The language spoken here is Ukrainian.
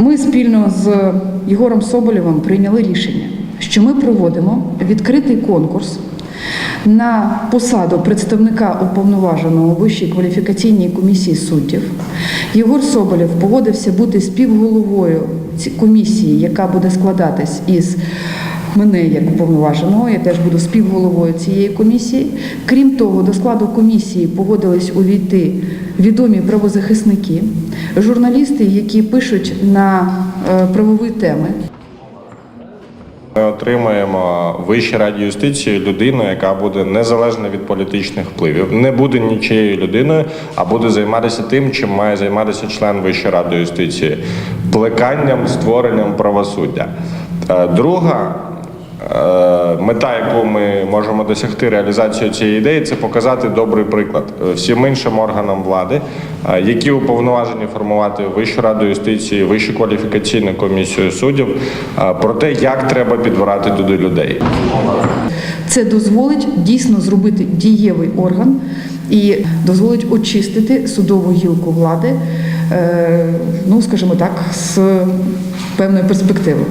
Ми спільно з Єгором Соболєвим прийняли рішення, що ми проводимо відкритий конкурс на посаду представника уповноваженого вищої кваліфікаційній комісії суддів. Єгор Соболєв погодився бути співголовою комісії, яка буде складатись із мене як уповноваженого, я теж буду співголовою цієї комісії. Крім того, до складу комісії погодились увійти відомі правозахисники, журналісти, які пишуть на е, правові теми. Ми отримаємо Вищій раді юстиції людину, яка буде незалежна від політичних впливів, не буде нічією людиною, а буде займатися тим, чим має займатися член Вищої ради юстиції плеканням, створенням правосуддя. Е, Друга мета, яку ми можемо досягти реалізацією цієї ідеї, це показати добрий приклад е, всім іншим органам влади, е, які уповноважені формувати Вищу раду юстиції, Вищу кваліфікаційну комісію суддів, е, про те, як треба підбирати туди людей. Це дозволить дійсно зробити дієвий орган і дозволить очистити судову гілку влади, е, ну скажімо так, з певною перспективою.